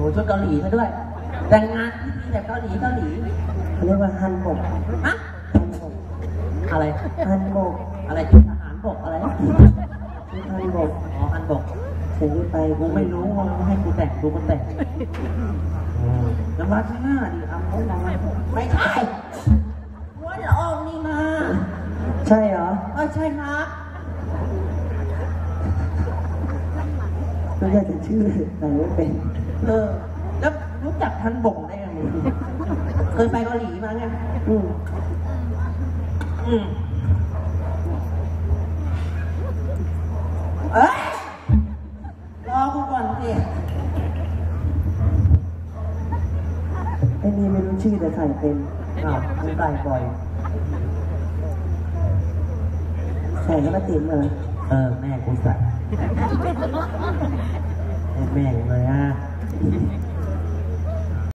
หชุดเกาหลีซะด้วย แต่งงานพิธีแบบเกาหลีเกาหลีเขาเรียกว่าฮันบกฮะฮันบกอะไรฮันบกอะไรชุดทหารบกอะไรชื่อฮันบกอ๋ออันบกฉันได้ไปกูไม่รู้ว่าให้กูแต่งดูมันแต่งแล้วมาข้างหน้าดิเอาเขามาไม่ใช่หัวละอองนี่มา ใช่เหรอเออใช่ครับ ไม่อยากจะชื่อแต่ไม่เป็น เออ แล้วรู้จักทันบกได้ไงมึงเคยไปเกาหลีมาไงอืมอืมเอ้ยรอกูก่อนสิไอ้นี่ไม่รู้ชื่อแต่ใส่เป็นอ้าวกูใส่บ่อยใส่แล้วมาติดเลยเออ แม่กูใส่ให้ แม่งเลย